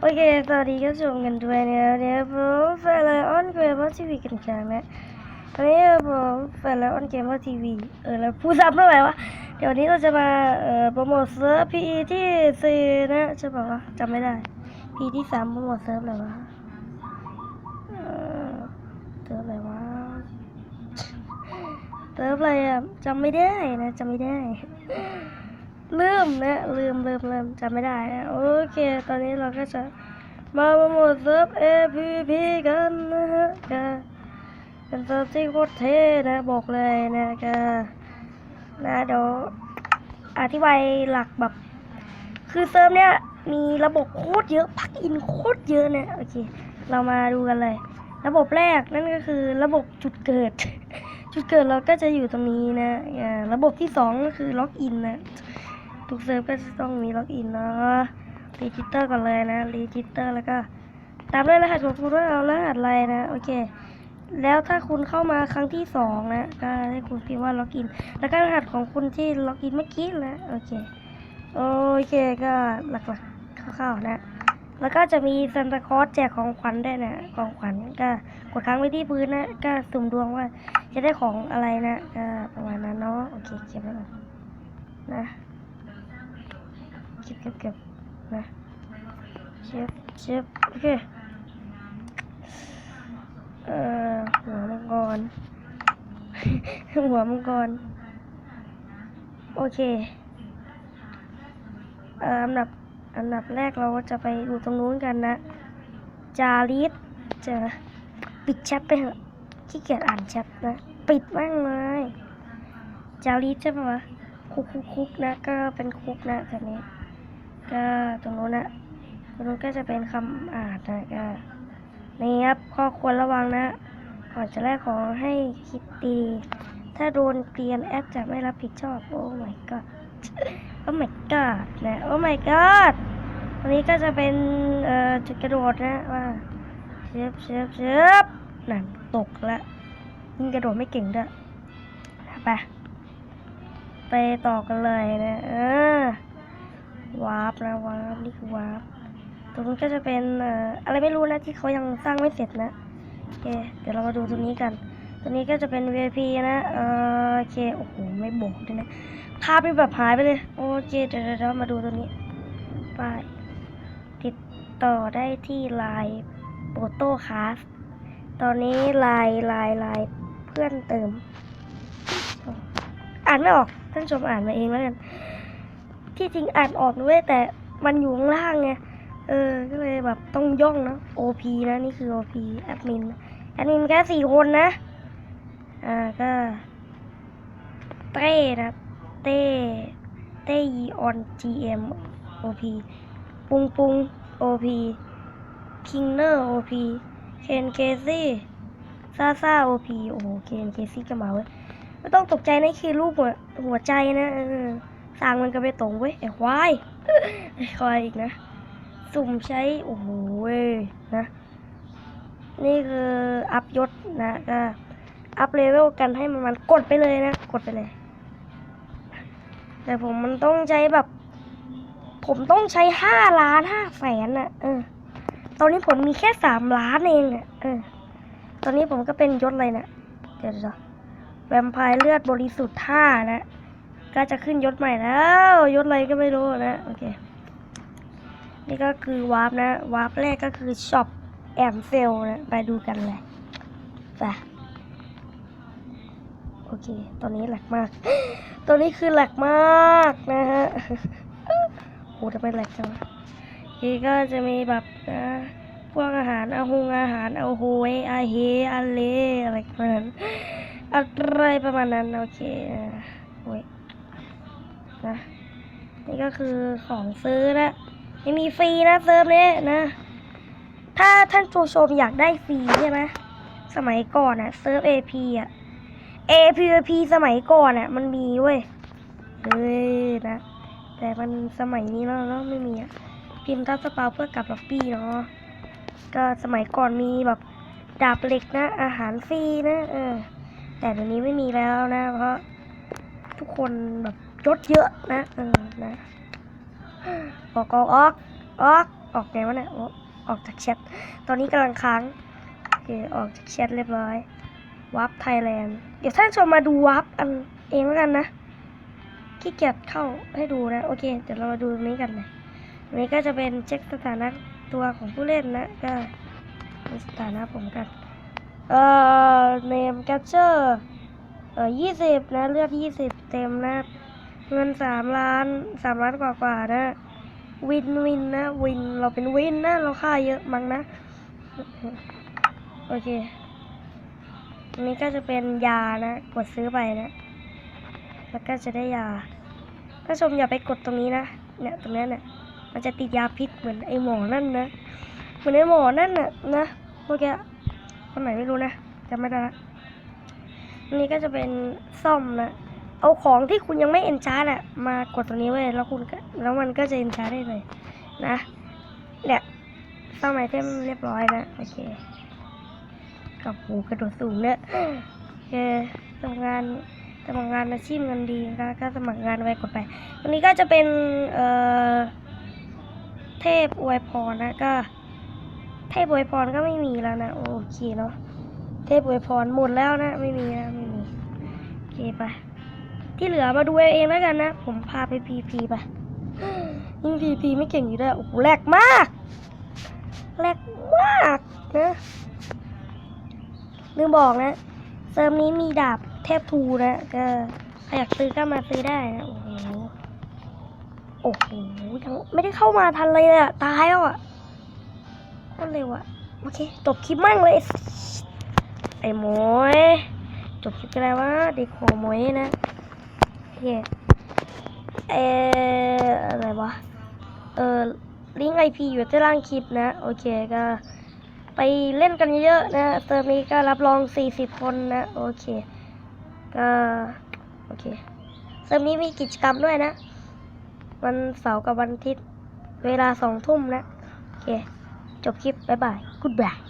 โอเค สวัสดีก็ชมกันด้วยนะเดี๋ยวผมแฟนไลออนเกมทีวีกันครั้งนะวันนี้ผมแฟนไลออนเกมทีวีเออแล้วพูดซ้ำเมื่อไหร่วะ เดี๋ยววันนี้เราจะมาเอ่อโปรโมทเซิร์ฟพีที่สี่นะใช่ป่าวะจำไม่ได้พีที่สามโปรโมทเซิร์ฟอะไรวะเออเซิร์ฟอะไรวะเซิร์ฟอะไรอะจำไม่ได้นะจำไม่ได้ ลืมนะลืมลืมลืมจำไม่ได้นะโอเค ตอนนี้เราก็จะมาโปรโมทเซิร์ฟ APP กันนะฮะกเป็นเซิร์ฟที่โคตรเท่นะบอกเลยนะก็นะเดี๋ยวอธิบายหลักแบบ คือเซิร์ฟเนี้ยมีระบบโคตรเยอะพักอินโคตรเยอะนะโอเค เรามาดูกันเลย ระบบแรกนั่นก็คือระบบจุดเกิด จุดเกิดเราก็จะอยู่ตรงนี้นะอ่าระบบที่สองก็คือล็อกอินนะ ทุกเซิร์ฟก็จะต้องมีล็อกอินเนาะรีจิสเตอร์ก่อนเลยนะรีจิสเตอร์แล้วก็ ตามด้วยรหัสของคุณว่าเอารหัสอะไรนะโอเค แล้วถ้าคุณเข้ามาครั้งที่สองนะก็ให้คุณพิมพ์ว่าล็อกอินแล้วก็รหัสของคุณที่ล็อกอินเมื่อกี้นะโอเคโอเคก็หลักๆคร่าวๆนะ แล้วก็จะมีซันตาคอสแจกของขวัญด้วยนะของขวัญก็กดค้างไว้ที่พื้นนะก็สุ่มดวงว่าจะได้ของอะไรนะก็ประมาณนั้นเนาะโอเคเก็บไว้ก่อนนะ บเก็บเก็บนะเชฟเชฟโอเคเอ่อหัวมังกร หัวมังกร โอเคเอ่ออันดับอันดับแรกเราก็จะไปดูตรงนู้นกันนะ จาริสเจะปิดแชทไปเถอะขี้เกียจอ่านแชทนะ ปิดบ้างเลยจาริสใช่ปะวะคุกคุกคุกนะก็เป็นคุกนะแบบนี้ ก็ตรงนู้นนะตรงนู้นก็จะเป็นคำอ่านนะก็นี่ครับข้อควรระวังนะก่อนจะแลกของให้คิดดีถ้าโดนเกลียนแอปจะไม่รับผิดชอบ โอ้ my god โอ้ my god นะโอ้ my god อันนี้ก็จะเป็นเอ่อจุดกระโดดนะว่าเชฟเชฟเชฟนั่นตกละยิ่งกระโดดไม่เก่งด้วยไปไปต่อกันเลยนะเออ วาร์ปนะวาร์ปนี่คือวาร์ปตรงนี้ก็จะเป็นอะไรไม่รู้นะที่เขายังสร้างไม่เสร็จนะโอเคเดี๋ยวเรามาดูตรงนี้กันตัวนี้ก็จะเป็น VIP นะเออโอเคโอ้โหไม่บอกด้วยนะภาพนี่แบบหายไปเลยโอเคเดี๋ยวเดี๋ยวเดี๋ยวมาดูตัวนี้ไปติดต่อได้ที่ไลน์โปโต้คาสตอนนี้ไลน์ไลน์ไลน์เพื่อนเติม อ่านไม่ออกท่านชมอ่านมาเองแล้วกัน ที่จริงอ่านออกด้วยแต่มันอยู่ข้างล่างไง เออ ก็เลยแบบต้องย่องนะ OP นะ นี่คือ OP แอดมิน แอดมินแค่สี่คนนะ อ่า ก็เต้นะเต้เต้ยีออน GM OP ปุงปุง OP คิงเนอร์ OP เคนเคซี่ซาซา OP โอ้โห เคนเคซี่ก็มาเว้ยไม่ต้องตกใจนะคือรูปหัวหัวใจนะเออ สร้างมันก็ไม่ตรงเว้ยไอ้ควายไอ้ควายอีกนะ สุ่มใช้ โอ้โหเว้ยนะ นี่คืออัพยศนะก็อัพเลเวลกันให้มันมันกดไปเลยนะ กดไปเลย แต่ผมมันต้องใช้แบบ ผมต้องใช้ห้าล้านห้าแสนน่ะ เออ ตอนนี้ผมมีแค่สามล้านเองอะ เออ ตอนนี้ผมก็เป็นยศอะไรนะ เดี๋ยวเดี๋ยวแวมไพร์เลือดบริสุทธิ์ห้านะ ก็จะขึ้นยศใหม่แล้วยศอะไรก็ไม่รู้นะโอเคนี่ก็คือวาร์ปนะวาร์ปแรกก็คือช็อปแอมเซลนะไปดูกันเลยไปโอเคตอนนี้แหลกมากตัวนี้คือแหลกมากนะฮะโหทำไมแหลกจังวะนี่ก็จะมีแบบนะพวกอาหารเอาฮงอาหารเอาโฮยอาเฮอาเลอะไรประมาณนั้นอะไรประมาณนั้นโอเคโอ้ย นะนี่ก็คือของซื้อนะไม่มีฟรีนะเซิร์ฟนี้นะ ถ้าท่านผู้ชมอยากได้ฟรีใช่ไหมสมัยก่อนอะเซิร์ฟ AP อะ APP สมัยก่อนอะมันมีเว้ยเฮ้ยนะ แต่มันสมัยนี้แล้วเนาะไม่มีอะพิมพ์ทัสเปาเพื่อกลับล็อบบี้เนาะก็สมัยก่อนมีแบบดาบเหล็กนะ อาหารฟรีนะเออแต่เดี๋ยวนี้ไม่มีแล้วนะ เพราะทุกคนแบบ ยศเยอะนะเออนะออกออกออกออกออกไงวะเนี่ยอออกจากแชทตอนนี้กำลังค้างโอเคออกจากแชทเรียบร้อยวับไทยแลนด์เดี๋ยวท่านชมมาดูวับอันเองแล้วกันนะขี้เกียจเข้าให้ดูนะ โอเค เดี๋ยวเรามาดูตรงนี้กันเลยอันนี้ก็จะเป็นเช็คสถานะตัวของผู้เล่นนะ ก็สถานะผมกัน เอ่อเนมแคปเจอร์เอ่อยี่สิบนะ เลือดยี่สิบเต็มนะ เงินสามล้านสามล้านกว่ากว่านะ วินวินนะวินเราเป็นวินนะ เราค่าเยอะมั้งนะ โอเคนนี้ก็จะเป็นยานะ กดซื้อไปนะ แล้วก็จะได้ยาถ้าชมอย่าไปกดตรงนี้นะ เนี่ยตรงนี้เนี่ย มันจะติดยาพิษเหมือนไอหมอนั่นนะ เหมือนไอหมอนั่นน่ะนะเมื่อกี้คนไหนไม่รู้นะจำไม่ได้ละนนี้ก็จะเป็นซ่อมนะ เอาของที่คุณยังไม่เอนชาร์ดอะมากดตรงนี้ไว้แล้วคุณก็แล้วมันก็จะเอนชาร์ดได้เลยนะเนี่ยซ่อมไอเทมเรียบร้อยนะโอเค กับหูกระโดดสูงเนี่ยโอเคทำงานสมัครงานอาชีพเงินดีก็ก็สมัครงานไว้กดไปตรงนี้ก็จะเป็นเอ่อเทพอวยพรนะก็เทพอวยพรก็ไม่มีแล้วนะ โอเคเนาะเทพอวยพรหมดแล้วนะ ไม่มีนะไม่มีโอเคไป ที่เหลือมาดูเองแล้วกันนะ ผมพาไปพีพีไปยิ่งพีพีไม่เก่งอยู่ด้วยโอ้โหแหลกมากแหลกมากนะลืมบอกนะเซิร์ฟนี้มีดาบเทพทูนะก็ใครอยากซื้อก็มาซื้อได้นะ โอ้โหโอ้โหยังไม่ได้เข้ามาทันเลยอะตายแล้วอะคตรเร็วอะโอเคจบคลิปมั่งเลย ไอ้หมวยจบคลิปกันแล้ววะเด็กหัวหมวยนะ เคเอออะไรวะ เออลิงก์ไอพีอยู่ที่ล่างคลิปนะ โอเคก็ไปเล่นกันเยอะๆนะเซิร์ฟนี้ก็รับรอง 40 คนนะ โอเค ก็โอเคเซิร์ฟนี้มีกิจกรรมด้วยนะ วันเสาร์กับวันอาทิตย์ เวลาสองทุ่มนะ โอเค จบคลิป บ๊ายบาย กูดบาย